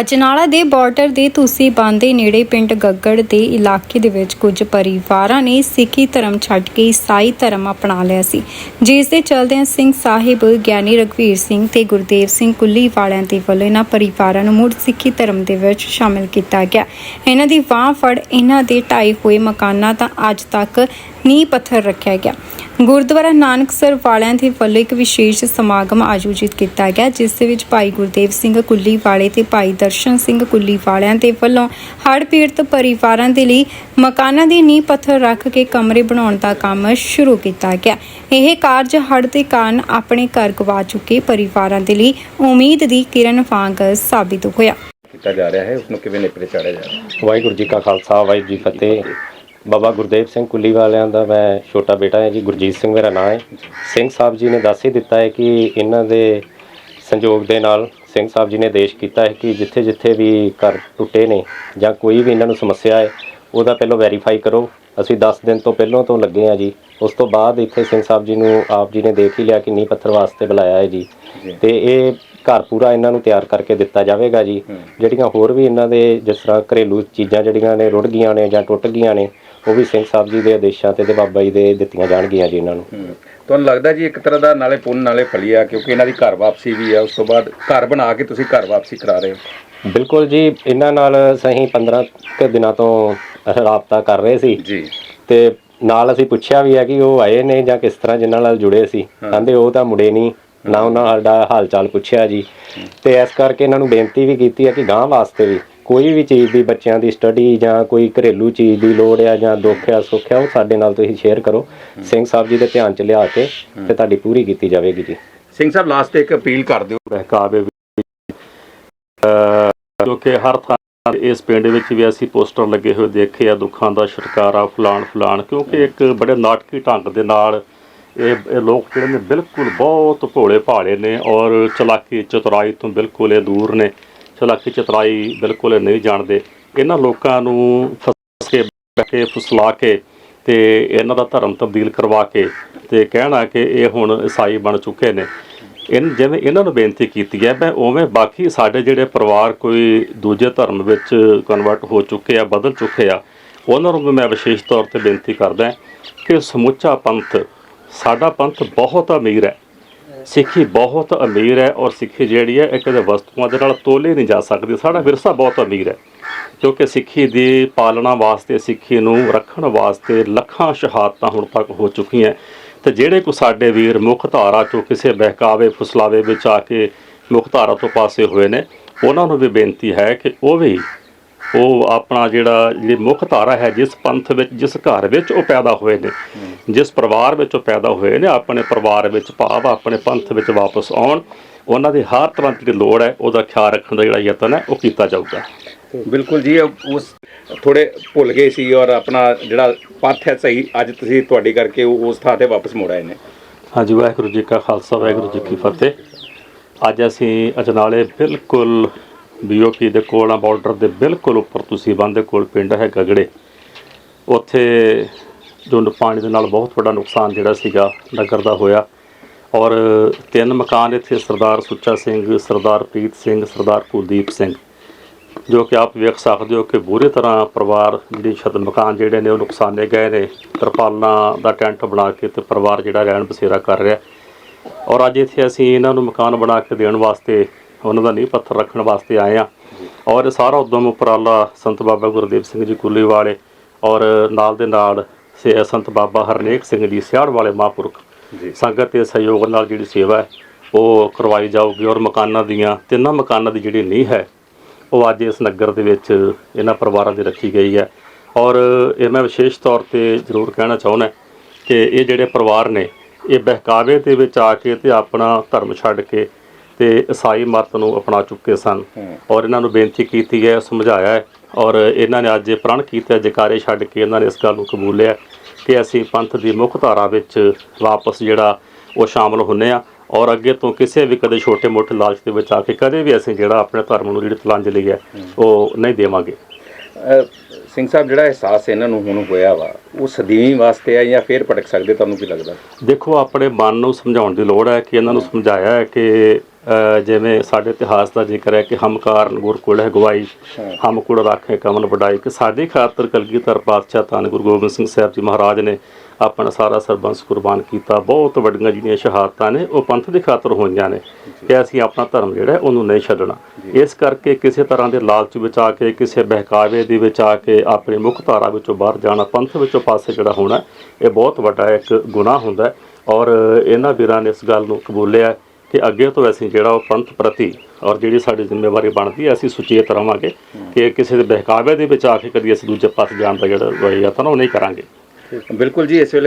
ਅਜਨਾਲਾ ਦੇ ਬਾਰਡਰ ਦੇ ਤੁਸੀਂ ਬੰਦ ਦੇ ਨੇੜੇ ਪਿੰਡ ਗੱਗੜ ਦੇ ਇਲਾਕੇ ਦੇ ਵਿੱਚ ਕੁਝ ਪਰਿਵਾਰਾਂ ਨੇ ਸਿੱਖੀ ਧਰਮ ਛੱਡ ਕੇ ਈਸਾਈ ਧਰਮ ਅਪਣਾ ਲਿਆ ਸੀ, ਜਿਸ ਦੇ ਚਲਦਿਆਂ ਸਿੰਘ ਸਾਹਿਬ ਗਿਆਨੀ ਰਘਵੀਰ ਸਿੰਘ ਤੇ ਗੁਰਦੇਵ ਸਿੰਘ ਕੁੱਲੀ ਵਾਲਿਆਂ ਦੇ ਵੱਲੋਂ ਇਹਨਾਂ ਪਰਿਵਾਰਾਂ ਨੂੰ ਮੁੜ ਸਿੱਖੀ ਧਰਮ ਦੇ ਵਿੱਚ ਸ਼ਾਮਿਲ ਕੀਤਾ ਗਿਆ। ਇਹਨਾਂ ਦੀ ਬਾਂਹ ਫੜ ਇਹਨਾਂ ਦੇ ਢਾਈ ਹੋਏ ਮਕਾਨਾਂ ਤਾਂ ਅੱਜ ਤੱਕ ਨੀਂਹ ਪੱਥਰ ਰੱਖਿਆ ਗਿਆ। ਗੁਰਦੁਆਰਾ ਨਾਨਕਸਰ ਵਾਲਿਆਂ ਦੇ ਵੱਲੋਂ ਇੱਕ ਵਿਸ਼ੇਸ਼ ਸਮਾਗਮ ਆਯੋਜਿਤ ਕੀਤਾ ਗਿਆ, ਜਿਸ ਦੇ ਵਿੱਚ ਭਾਈ ਗੁਰਦੇਵ ਸਿੰਘ ਕੁੱਲੀ ਵਾਲੇ ਤੇ ਭਾਈ ਦਰਸ਼ਨ ਸਿੰਘ ਕੁੱਲੀ ਵਾਲਿਆਂ ਦੇ ਵੱਲੋਂ ਹੜ੍ਹ ਪੀੜਤ ਪਰਿਵਾਰਾਂ ਦੇ ਲਈ ਮਕਾਨਾਂ ਦੀ ਨੀਂਹ ਪੱਥਰ ਰੱਖ ਕੇ ਕਮਰੇ ਬਣਾਉਣ ਦਾ ਕੰਮ ਸ਼ੁਰੂ ਕੀਤਾ ਗਿਆ। ਇਹ ਕਾਰਜ ਹੜ੍ਹ ਦੇ ਕਾਰਨ ਆਪਣੇ ਘਰ ਗਵਾ ਚੁੱਕੇ ਪਰਿਵਾਰਾਂ ਦੇ ਲਈ ਉਮੀਦ ਦੀ ਕਿਰਨ ਵਾਂਗ ਸਾਬਿਤ ਹੋਇਆ। ਕੀਤਾ ਜਾ ਰਿਹਾ ਹੈ। ਉਸ ਨੂੰ ਕਿਵੇਂ ਨਿਪਰੇ ਚਾੜਿਆ ਜਾ ਰਿਹਾ ਵਾਹਿਗੁਰੂ ਜੀ ਕਾ ਖਾਲਸਾ ਵਾਹਿਗੁਰੂ ਜੀ ਫਤਿਹ। ਬਾਬਾ ਗੁਰਦੇਵ ਸਿੰਘ ਕੁੱਲੀ ਵਾਲਿਆਂ ਦਾ ਮੈਂ ਛੋਟਾ ਬੇਟਾ ਹੈ ਜੀ ਗੁਰਜੀਤ ਸਿੰਘ ਮੇਰਾ ਨਾਮ ਹੈ। ਸਿੰਘ ਸਾਹਿਬ ਜੀ ਨੇ ਦੱਸ ਹੀ ਦਿੱਤਾ ਹੈ ਕਿ ਇਹਨਾਂ ਦੇ ਸੰਯੋਗ ਦੇ ਨਾਲ ਸਿੰਘ ਸਾਹਿਬ ਜੀ ਨੇ ਆਦੇਸ਼ ਕੀਤਾ ਹੈ ਕਿ ਜਿੱਥੇ ਜਿੱਥੇ ਵੀ ਘਰ ਟੁੱਟੇ ਨੇ ਜਾਂ ਕੋਈ ਵੀ ਇਹਨਾਂ ਨੂੰ ਸਮੱਸਿਆ ਹੈ ਉਹਦਾ ਪਹਿਲਾਂ ਵੈਰੀਫਾਈ ਕਰੋ। ਅਸੀਂ 10 ਦਿਨ ਤੋਂ ਪਹਿਲਾਂ ਤੋਂ ਲੱਗੇ ਆ ਜੀ। ਉਸ ਤੋਂ ਬਾਅਦ ਇੱਥੇ ਸਿੰਘ ਸਾਹਿਬ ਜੀ ਨੂੰ ਆਪ ਜੀ ਨੇ ਦੇਖ ਹੀ ਲਿਆ ਕਿ ਨੀਂਹ ਪੱਥਰ ਵਾਸਤੇ ਬੁਲਾਇਆ ਹੈ ਜੀ। ਤੇ ਇਹ ਘਰ ਪੂਰਾ ਇਹਨਾਂ ਨੂੰ ਤਿਆਰ ਕਰਕੇ ਦਿੱਤਾ ਜਾਵੇਗਾ ਜੀ। ਜਿਹੜੀਆਂ ਹੋਰ ਵੀ ਇਹਨਾਂ ਦੇ ਜਿਸ ਤਰ੍ਹਾਂ ਘਰੇਲੂ ਚੀਜ਼ਾਂ ਜਿਹੜੀਆਂ ਨੇ ਰੁੜ ਗਈਆਂ ਨੇ ਜਾਂ ਟੁੱਟ ਗਈਆਂ ਨੇ ਉਹ ਵੀ ਸਿੰਘ ਸਾਹਿਬ ਜੀ ਦੇ ਆਦੇਸ਼ਾਂ ਤੇ ਤੇ ਬਾਬਾ ਜੀ ਦੇ ਦਿੱਤੀਆਂ ਜਾਣਗੀਆਂ ਜੀ ਇਹਨਾਂ ਨੂੰ। ਤੁਹਾਨੂੰ ਲੱਗਦਾ ਜੀ ਇੱਕ ਤਰ੍ਹਾਂ ਦਾ ਨਾਲੇ ਪੁੰਨ ਨਾਲੇ ਫਲੀਆ ਕਿਉਂਕਿ ਇਹਨਾਂ ਦੀ ਘਰ ਵਾਪਸੀ ਵੀ ਹੈ ਉਸ ਤੋਂ ਬਾਅਦ ਘਰ ਬਣਾ ਕੇ ਤੁਸੀਂ ਘਰ ਵਾਪਸੀ ਕਰਾ ਰਹੇ ਹੋ? ਬਿਲਕੁਲ ਜੀ ਇਹਨਾਂ ਨਾਲ ਸਹੀ 15 ਕੁ ਦਿਨਾਂ ਤੋਂ ਰਾਬਤਾ ਕਰ ਰਹੇ ਸੀ। ਜੀ। ਤੇ ਨਾਲ ਅਸੀਂ ਪੁੱਛਿਆ ਵੀ ਹੈ ਕਿ ਉਹ ਆਏ ਨੇ ਜਾਂ ਕਿਸ ਤਰ੍ਹਾਂ ਜਿਨ੍ਹਾਂ ਨਾਲ ਜੁੜੇ ਸੀ। ਕਹਿੰਦੇ ਉਹ ਤਾਂ ਮੁੜੇ ਨਹੀਂ ਨਾ ਉਹਨਾਂ ਸਾਡਾ ਹਾਲ ਚਾਲ ਪੁੱਛਿਆ ਜੀ। ਤੇ ਇਸ ਕਰਕੇ ਇਹਨਾਂ ਨੂੰ ਬੇਨਤੀ ਵੀ ਕੀਤੀ ਹੈ ਕਿ ਗਾਂ ਵਾਸਤੇ ਵੀ ਕੋਈ ਵੀ ਚੀਜ਼ ਦੀ ਬੱਚਿਆਂ ਦੀ ਸਟੱਡੀ ਜਾਂ ਕੋਈ ਘਰੇਲੂ ਚੀਜ਼ ਦੀ ਲੋੜ ਆ ਜਾਂ ਦੁੱਖ ਆ ਸੁੱਖ ਆ ਉਹ ਸਾਡੇ ਨਾਲ ਤੁਸੀਂ ਸ਼ੇਅਰ ਕਰੋ। ਸਿੰਘ ਸਾਹਿਬ ਜੀ ਦੇ ਧਿਆਨ ਚ ਲਿਆ ਕੇ ਤੇ ਤੁਹਾਡੀ ਪੂਰੀ ਕੀਤੀ ਜਾਵੇਗੀ ਜੀ। ਸਿੰਘ ਸਾਹਿਬ ਲਾਸਟ ਇੱਕ ਅਪੀਲ ਕਰ ਦਿਓ। ਬਹਿਕਾਵੇ ਜੋ ਕਿ ਹਰ ਥਾਂ ਇਸ ਪਿੰਡ ਵਿੱਚ ਵੀ ਅਸੀਂ ਪੋਸਟਰ ਲੱਗੇ ਹੋਏ ਦੇਖੇ ਆ ਦੁੱਖਾਂ ਦਾ ਛੁਟਕਾਰਾ ਫਲਾਣ ਫਲਾਣ ਕਿਉਂਕਿ ਇੱਕ ਬੜੇ ਨਾਟਕੀ ਢੰਗ ਦੇ ਨਾਲ ਇਹ ਇਹ ਲੋਕ ਜਿਹੜੇ ਨੇ ਬਿਲਕੁਲ ਬਹੁਤ ਭੋਲੇ ਭਾਲੇ ਨੇ ਔਰ ਚਲਾਕੀ ਚਤੁਰਾਈ ਤੋਂ ਬਿਲਕੁਲ ਇਹ ਦੂਰ ਨੇ। ਚਲਾਕੀ ਚਤਰਾਈ ਬਿਲਕੁਲ ਨਹੀਂ ਜਾਣਦੇ। ਇਹਨਾਂ ਲੋਕਾਂ ਨੂੰ ਫਸ ਕੇ ਬਹਿ ਕੇ ਫਸਲਾ ਕੇ ਤੇ ਇਹਨਾਂ ਦਾ ਧਰਮ ਤਬਦੀਲ ਕਰਵਾ ਕੇ ਤੇ ਕਹਿਣਾ ਕਿ ਇਹ ਹੁਣ ਈਸਾਈ ਬਣ ਚੁੱਕੇ ਨੇ। ਇਨ, ਜਿਵੇਂ ਇਹਨਾਂ ਨੂੰ ਬੇਨਤੀ ਕੀਤੀ ਹੈ, ਮੈਂ ਉਵੇਂ ਬਾਕੀ ਸਾਡੇ ਜਿਹੜੇ ਪਰਿਵਾਰ ਕੋਈ ਦੂਜੇ ਧਰਮ ਵਿੱਚ ਕਨਵਰਟ ਹੋ ਚੁੱਕੇ ਆ, ਬਦਲ ਚੁੱਕੇ ਆ, ਉਹਨਾਂ ਨੂੰ ਵੀ ਮੈਂ ਵਿਸ਼ੇਸ਼ ਤੌਰ ਤੇ ਬੇਨਤੀ ਕਰਦਾ ਕਿ ਸਮੁੱਚਾ ਪੰਥ, ਸਾਡਾ ਪੰਥ ਬਹੁਤ ਅਮੀਰ ਹੈ। ਸਿੱਖੀ ਬਹੁਤ ਅਮੀਰ ਹੈ ਔਰ ਸਿੱਖੀ ਜਿਹੜੀ ਹੈ ਇਹ ਕਦੇ ਵਸਤੂਆਂ ਦੇ ਨਾਲ ਤੋਲੇ ਨਹੀਂ ਜਾ ਸਕਦੀ। ਸਾਡਾ ਵਿਰਸਾ ਬਹੁਤ ਅਮੀਰ ਹੈ, ਕਿਉਂਕਿ ਸਿੱਖੀ ਦੀ ਪਾਲਣਾ ਵਾਸਤੇ, ਸਿੱਖੀ ਨੂੰ ਰੱਖਣ ਵਾਸਤੇ ਲੱਖਾਂ ਸ਼ਹਾਦਤਾਂ ਹੁਣ ਤੱਕ ਹੋ ਚੁੱਕੀਆਂ ਤੇ ਜਿਹੜੇ ਕੋ ਸਾਡੇ ਵੀਰ ਮੁੱਖ ਧਾਰਾ ਚੋਂ ਕਿਸੇ ਬਹਿਕਾਵੇ, ਫੁਸਲਾਵੇ ਵਿੱਚ ਆ ਕੇ ਮੁੱਖ ਧਾਰਾ ਤੋਂ ਪਾਸੇ ਹੋਏ ਨੇ, ਉਹਨਾਂ ਨੂੰ ਵੀ ਬੇਨਤੀ ਹੈ ਕਿ ਉਹ ਵੀ ਉਹ ਆਪਣਾ ਜਿਹੜਾ ਜਿਹੜੀ ਮੁੱਖ ਧਾਰਾ ਹੈ, ਜਿਸ ਪੰਥ ਵਿੱਚ, ਜਿਸ ਘਰ ਵਿੱਚ ਉਹ ਪੈਦਾ ਹੋਏ ਨੇ। ਜਿਸ ਪਰਿਵਾਰ ਵਿੱਚ ਉਹ ਪੈਦਾ ਹੋਏ ਨੇ ਆਪਣੇ ਪਰਿਵਾਰ ਵਿੱਚ ਭਾਵ ਆਪਣੇ ਪੰਥ ਵਿੱਚ ਵਾਪਸ ਆਉਣ ਉਹਨਾਂ ਦੀ ਹਰ ਤਰ੍ਹਾਂ ਦੀ ਲੋੜ ਹੈ ਉਹਦਾ ਖਿਆਲ ਰੱਖਣ ਦਾ ਜਿਹੜਾ ਯਤਨ ਹੈ ਉਹ ਕੀਤਾ ਜਾਊਗਾ। ਬਿਲਕੁਲ ਜੀ ਉਸ ਥੋੜੇ ਭੁੱਲ ਗਏ ਸੀ ਔਰ ਆਪਣਾ ਜਿਹੜਾ ਪੱਥ ਹੈ ਸਹੀ ਅੱਜ ਤੁਸੀਂ ਤੁਹਾਡੀ ਕਰਕੇ ਉਹ ਉਸ ਥਾਂ ਤੇ ਵਾਪਸ ਮੁੜ ਆਏ ਨੇ। ਹਾਂਜੀ ਵਾਹਿਗੁਰੂ ਜੀ ਕਾ ਖਾਲਸਾ ਵਾਹਿਗੁਰੂ ਜੀ ਕੀ ਫਤਿਹ। ਅੱਜ ਅਸੀਂ ਅਜਨਾਲੇ ਬਿਲਕੁਲ ਬੀਓਪੀ ਦੇ ਕੋਲ ਆ ਬਾਰਡਰ ਦੇ ਬਿਲਕੁਲ ਉੱਪਰ ਤੁਸੀਂ ਬੰਦ ਕੋਲ ਪਿੰਡ ਹੈ ਗਗੜੇ। ਉੱਥੇ ਜੋ ਪਾਣੀ ਦੇ ਨਾਲ ਬਹੁਤ ਵੱਡਾ ਨੁਕਸਾਨ ਜਿਹੜਾ ਸੀਗਾ ਨਗਰ ਦਾ ਹੋਇਆ। ਔਰ ਤਿੰਨ ਮਕਾਨ ਇੱਥੇ ਸਰਦਾਰ ਸੁੱਚਾ ਸਿੰਘ, ਸਰਦਾਰ ਪ੍ਰੀਤ ਸਿੰਘ, ਸਰਦਾਰ ਕੁਲਦੀਪ ਸਿੰਘ, ਜੋ ਕਿ ਆਪ ਵੇਖ ਸਕਦੇ ਹੋ ਕਿ ਬੁਰੀ ਤਰ੍ਹਾਂ ਪਰਿਵਾਰ ਜਿਹੜੀ ਛੱਤ ਮਕਾਨ ਜਿਹੜੇ ਨੇ ਉਹ ਨੁਕਸਾਨੇ ਗਏ ਨੇ। ਤਰਪਾਲਾਂ ਦਾ ਟੈਂਟ ਬਣਾ ਕੇ ਤੇ ਪਰਿਵਾਰ ਜਿਹੜਾ ਰਹਿਣ ਬਸੇਰਾ ਕਰ ਰਿਹਾ। ਔਰ ਅੱਜ ਇੱਥੇ ਅਸੀਂ ਇਹਨਾਂ ਨੂੰ ਮਕਾਨ ਬਣਾ ਕੇ ਦੇਣ ਵਾਸਤੇ ਉਹਨਾਂ ਦਾ ਨੀਂਹ ਪੱਥਰ ਰੱਖਣ ਵਾਸਤੇ ਆਏ ਆ ਔਰ ਇਹ ਸਾਰਾ ਉਦਮ ਉਪਰਾਲਾ ਸੰਤ ਬਾਬਾ ਗੁਰਦੇਵ ਸਿੰਘ ਜੀ ਕੁੱਲੀ ਵਾਲੇ ਔਰ ਨਾਲ ਦੇ ਨਾਲ ਸੇ- ਸੰਤ ਬਾਬਾ ਹਰਨੇਕ ਸਿੰਘ ਜੀ ਸਿਆੜ ਵਾਲੇ ਮਹਾਂਪੁਰਖ। ਜੀ। ਸੰਗਤ ਦੇ ਸਹਿਯੋਗ ਨਾਲ ਜਿਹੜੀ ਸੇਵਾ ਹੈ ਉਹ ਕਰਵਾਈ ਜਾਊਗੀ ਔਰ ਮਕਾਨਾਂ ਦੀਆਂ ਤਿੰਨਾਂ ਮਕਾਨਾਂ ਦੀ ਜਿਹੜੀ ਨੀਂਹ ਹੈ ਉਹ ਅੱਜ ਇਸ ਨਗਰ ਦੇ ਵਿੱਚ ਇਹਨਾਂ ਪਰਿਵਾਰਾਂ ਦੀ ਰੱਖੀ ਗਈ ਹੈ। ਔਰ ਇਹ ਮੈਂ ਵਿਸ਼ੇਸ਼ ਤੌਰ ਤੇ ਜ਼ਰੂਰ ਕਹਿਣਾ ਚਾਹੁੰਦਾ ਕਿ ਇਹ ਜਿਹੜੇ ਪਰਿਵਾਰ ਨੇ ਇਹ ਬਹਿਕਾਵੇ ਦੇ ਵਿੱਚ ਆ ਕੇ ਤੇ ਆਪਣਾ ਧਰਮ ਛੱਡ ਕੇ ਤੇ ਈਸਾਈ ਮਤ ਨੂੰ ਅਪਣਾ ਚੁੱਕੇ ਸਨ। ਔਰ ਇਹਨਾਂ ਨੂੰ ਬੇਨਤੀ ਕੀਤੀ ਹੈ ਸਮਝਾਇਆ ਹੈ ਔਰ ਇਹਨਾਂ ਨੇ ਅੱਜ ਇਹ ਪ੍ਰਣ ਕੀਤਾ ਜਕਾਰੇ ਛੱਡ ਕੇ ਇਹਨਾਂ ਨੇ ਇਸ ਗੱਲ ਨੂੰ ਕਬੂਲਿਆ ਕਿ ਅਸੀਂ ਪੰਥ ਦੀ ਮੁੱਖ ਧਾਰਾ ਵਿੱਚ ਵਾਪਸ ਜਿਹੜਾ ਉਹ ਸ਼ਾਮਲ ਹੁੰਨੇ ਆ ਔਰ ਅੱਗੇ ਤੋਂ ਕਿਸੇ ਵੀ ਕਦੇ ਛੋਟੇ-ਮੋਟੇ ਲਾਲਚ ਦੇ ਵਿੱਚ ਆ ਕੇ ਕਦੇ ਵੀ ਅਸੀਂ ਜਿਹੜਾ ਆਪਣੇ ਧਰਮ ਨੂੰ ਜਿਹੜੀ ਤਲਾਂਜਲੀ ਹੈ ਉਹ ਨਹੀਂ ਦੇਵਾਂਗੇ। ਸਿੰਘ ਸਾਹਿਬ ਜਿਹੜਾ ਅਹਿਸਾਸ ਇਹਨਾਂ ਨੂੰ ਹੁਣ ਹੋਇਆ ਵਾ ਉਹ ਸਦੀਵੀ ਵਾਸਤੇ ਹੈ ਜਾਂ ਫੇਰ ਭਟਕ ਸਕਦੇ ਤੁਹਾਨੂੰ ਕੀ ਲੱਗਦਾ? ਦੇਖੋ ਆਪਣੇ ਮਨ ਨੂੰ ਸਮਝਾਉਣ ਦੀ ਲੋੜ ਹੈ ਕਿ ਇਹਨਾਂ ਨੂੰ ਸਮਝਾਇਆ ਹੈ ਕਿ ਜਿਵੇਂ ਸਾਡੇ ਇਤਿਹਾਸ ਦਾ ਜ਼ਿਕਰ ਹੈ ਕਿ ਹਮਕਾਰ ਗੁਰਕੁਲ ਹੈ ਗਵਾਈ ਹਮ ਕੁੜ ਰਾਖੇ ਕਮਨ ਵਡਾਈ। ਕਿ ਸਾਡੇ ਖਾਤਰ ਕਲਗੀਧਰ ਪਾਤਸ਼ਾਹ ਧੰਨ ਗੁਰੂ ਗੋਬਿੰਦ ਸਿੰਘ ਸਾਹਿਬ ਜੀ ਮਹਾਰਾਜ ਨੇ ਆਪਣਾ ਸਾਰਾ ਸਰਬੰਸ ਕੁਰਬਾਨ ਕੀਤਾ। ਬਹੁਤ ਵੱਡੀਆਂ ਜਿਹੜੀਆਂ ਸ਼ਹਾਦਤਾਂ ਨੇ ਉਹ ਪੰਥ ਦੀ ਖਾਤਰ ਹੋਈਆਂ ਨੇ ਕਿ ਅਸੀਂ ਆਪਣਾ ਧਰਮ ਜਿਹੜਾ ਉਹਨੂੰ ਨਹੀਂ ਛੱਡਣਾ। ਇਸ ਕਰਕੇ ਕਿਸੇ ਤਰ੍ਹਾਂ ਦੇ ਲਾਲਚ ਵਿੱਚ ਆ ਕੇ ਕਿਸੇ ਬਹਿਕਾਵੇ ਦੇ ਵਿੱਚ ਆ ਕੇ ਆਪਣੀ ਮੁੱਖ ਧਾਰਾ ਵਿੱਚੋਂ ਬਾਹਰ ਜਾਣਾ ਪੰਥ ਵਿੱਚੋਂ ਪਾਸੇ ਜਿਹੜਾ ਹੋਣਾ ਇਹ ਬਹੁਤ ਵੱਡਾ ਇੱਕ ਗੁਨਾਹ ਹੁੰਦਾ ਔਰ ਇਹਨਾਂ ਵੀਰਾਂ ਨੇ ਇਸ ਗੱਲ ਨੂੰ ਕਬੂਲਿਆ ਕਿ ਅੱਗੇ ਤੋਂ ਅਸੀਂ ਜਿਹੜਾ ਉਹ ਪੰਥ ਪ੍ਰਤੀ ਔਰ ਜਿਹੜੀ ਸਾਡੀ ਜ਼ਿੰਮੇਵਾਰੀ ਬਣਦੀ ਹੈ, ਅਸੀਂ ਸੁਚੇਤ ਰਵਾਂਗੇ ਕਿ ਕਿਸੇ ਦੇ ਬਹਿਕਾਵੇ ਦੇ ਵਿੱਚ ਆ ਕੇ ਕਦੀ ਅਸੀਂ ਦੂਜੇ ਪਾਸੇ ਜਾਣ ਦਾ ਜਿਹੜਾ ਯਤਨ ਉਹ ਨਹੀਂ ਕਰਾਂਗੇ। ਬਿਲਕੁਲ ਜੀ, ਇਸ ਵੇਲੇ